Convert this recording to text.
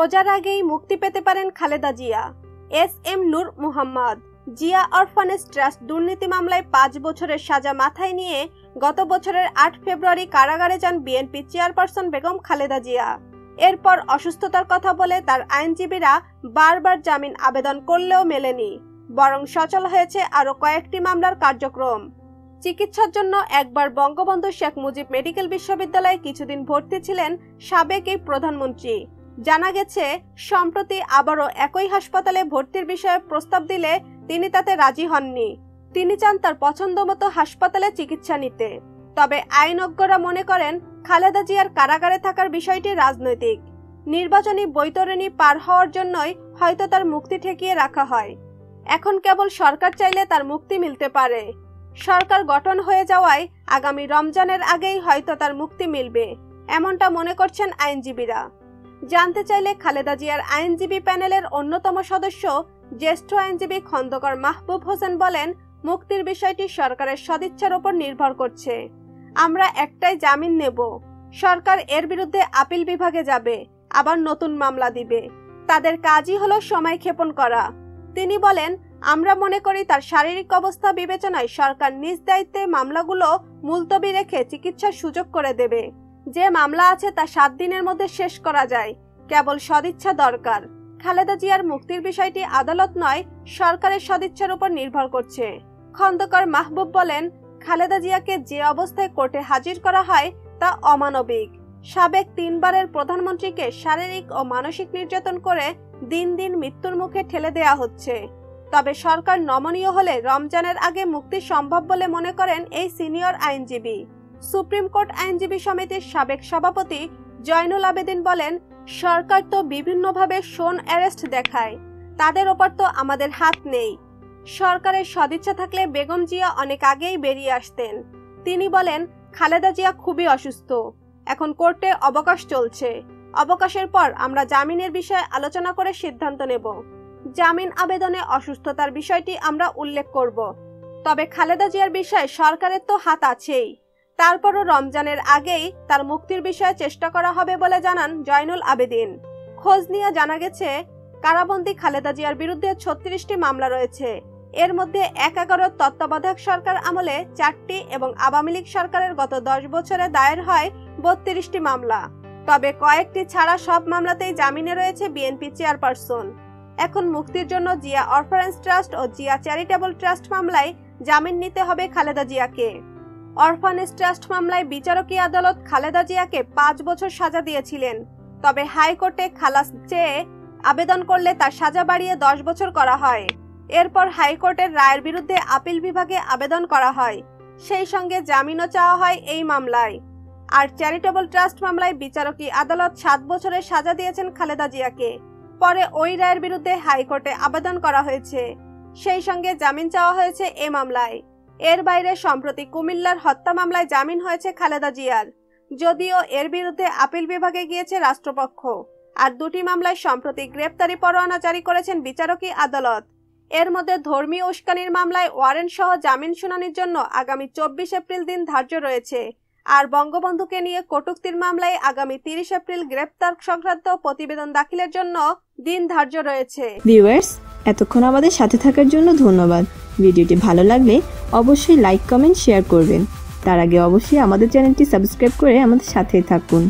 রোজার আগেই মুক্তি পেতে পারেন Khaleda Zia. S M Nur Muhammad. Zia orphanage trust দুর্নীতি মামলায় পাঁচ বছরের সাজা মাথায় নিয়ে গত বছরের আট ফেব্রুয়ারি কারাগারে যান বিএনপি চেয়ারপারসন বেগম খালেদা জিয়া। এরপর অসুস্থতার কথা বলে তার আইনজীবীরা বারবার জামিন আবেদন করলেও মেলেনি, বরং সচল হয়েছে আরও কয়েকটি মামলার কার্যক্রম। চিকিৎসার জন্য একবার বঙ্গবন্ধু শেখ মুজিব মেডিকেল বিশ্ববিদ্যালয়ে কিছুদিন ভর্তি ছিলেন সাবেক এই প্রধানমন্ত্রী। জানা গেছে, সম্প্রতি আবারও একই হাসপাতালে ভর্তির বিষয়ে প্রস্তাব দিলে তিনি তাতে রাজি হননি। তিনি চান তার পছন্দ মতো হাসপাতালে চিকিৎসা নিতে। তবে আইনজ্ঞরা মনে করেন, খালেদা জিয়ার কারাগারে থাকার বিষয়টি রাজনৈতিক। নির্বাচনী বৈতরণী পার হওয়ার জন্যই হয়তো তার মুক্তি ঠেকিয়ে রাখা হয়। এখন কেবল সরকার চাইলে তার মুক্তি মিলতে পারে। সরকার গঠন হয়ে যাওয়ায় আগামী রমজানের আগেই হয়তো তার মুক্তি মিলবে, এমনটা মনে করছেন আইনজীবীরা। জানতে চাইলে খালেদা জিয়ার আইনজীবী প্যানেলের অন্যতম সদস্য, জ্যেষ্ঠ আইনজীবী খন্দকার মাহবুব হোসেন বলেন, মুক্তির বিষয়টি সরকারের সদিচ্ছার উপর নির্ভর করছে। আমরা একটাই জামিন নেব। সরকার এর বিরুদ্ধে আপিল বিভাগে যাবে, আবার নতুন মামলা দিবে। তাদের কাজই হলো সময় ক্ষেপণ করা। তিনি বলেন, আমরা মনে করি তার শারীরিক অবস্থা বিবেচনায় সরকার নিজ দায়িত্বে মামলাগুলো মুলতবি রেখে চিকিৎসার সুযোগ করে দেবে। যে মামলা আছে তা সাত দিনের মধ্যে শেষ করা যায়। কেবল সদিচ্ছা দরকার। খালেদা জিয়ার মুক্তির বিষয়টি আদালত নয়, সরকারের সদিচ্ছার উপর নির্ভর করছে। খন্দকার মাহবুব বলেন, খালেদা জিয়াকে যে অবস্থায় কোর্টে হাজির করা হয় তা অমানবিক। সাবেক তিনবারের প্রধানমন্ত্রীকে শারীরিক ও মানসিক নির্যাতন করে দিন দিন মৃত্যুর মুখে ঠেলে দেয়া হচ্ছে। তবে সরকার নমনীয় হলে রমজানের আগে মুক্তি সম্ভব বলে মনে করেন এই সিনিয়র আইনজীবী। সুপ্রিম কোর্ট আইনজীবী সমিতির সাবেক সভাপতি জয়নুল আবেদিন বলেন, সরকার তো বিভিন্নভাবে শোন অ্যারেস্ট দেখায়, তাদের ওপর তো আমাদের হাত নেই। সরকারের সদিচ্ছা থাকলে বেগম জিয়া অনেক আগেই বেরিয়ে আসতেন। তিনি বলেন, খালেদা জিয়া খুবই অসুস্থ। এখন কোর্টে অবকাশ চলছে। অবকাশের পর আমরা জামিনের বিষয়ে আলোচনা করে সিদ্ধান্ত নেব। জামিন আবেদনে অসুস্থতার বিষয়টি আমরা উল্লেখ করব। তবে খালেদা জিয়ার বিষয়ে সরকারের তো হাত আছেই। তারপরও রমজানের আগেই তার মুক্তির বিষয়ে চেষ্টা করা হবে বলে জানান জয়নুল আবেদিন। খোঁজ নিয়ে জানা গেছে, কারাবন্দী খালেদা জিয়ার বিরুদ্ধে ছত্রিশটি মামলা রয়েছে। এর মধ্যে এক এগারোর তত্ত্বাবধায়ক সরকার আমলে চারটি এবং আওয়ামী লীগ সরকারের গত দশ বছরে দায়ের হয় বত্রিশটি মামলা। তবে কয়েকটি ছাড়া সব মামলাতেই জামিনে রয়েছে বিএনপি চেয়ারপারসন। এখন মুক্তির জন্য জিয়া অরফারেন্স ট্রাস্ট ও জিয়া চ্যারিটেবল ট্রাস্ট মামলায় জামিন নিতে হবে খালেদা জিয়াকে। অরফানেজ ট্রাস্ট মামলায় বিচারকী আদালত খালেদা জিয়াকে পাঁচ বছর সাজা দিয়েছিলেন। তবে হাইকোর্টে খালাস চেয়ে আবেদন করলে তার সাজা বাড়িয়ে দশ বছর করা হয়। এরপর হাইকোর্টের রায়ের বিরুদ্ধে আপিল বিভাগে আবেদন করা হয়। সেই সঙ্গে জামিনও চাওয়া হয় এই মামলায়। আর চ্যারিটেবল ট্রাস্ট মামলায় বিচারকী আদালত সাত বছরের সাজা দিয়েছেন খালেদা জিয়াকে। পরে ওই রায়ের বিরুদ্ধে হাইকোর্টে আবেদন করা হয়েছে। সেই সঙ্গে জামিন চাওয়া হয়েছে এ মামলায়। এর বাইরে সম্প্রতি কুমিল্লার হত্যা মামলায় জামিন হয়েছে খালেদা জিয়ার। যদিও এর বিরুদ্ধে আপিল বিভাগে গিয়েছে রাষ্ট্রপক্ষ। আর দুটি মামলায় সম্প্রতি গ্রেপ্তারি পরোয়ানা জারি করেছেন বিচারকী আদালত। এর মধ্যে ধর্মীয় উস্কানির মামলায় ওয়ারেন্ট সহ জামিন শুনানির জন্য আগামী চব্বিশ এপ্রিল দিন ধার্য রয়েছে। আর বঙ্গবন্ধুকে নিয়ে কটুক্তির মামলায় আগামী তিরিশ এপ্রিল গ্রেপ্তার সংক্রান্ত প্রতিবেদন দাখিলের জন্য দিন ধার্য রয়েছে। এতক্ষণ আমাদের সাথে থাকার জন্য ধন্যবাদ। ভিডিওটি ভালো লাগলে অবশ্যই লাইক কমেন্ট শেয়ার করবেন। তার আগে অবশ্যই আমাদের চ্যানেলটি সাবস্ক্রাইব করে আমাদের সাথেই থাকুন।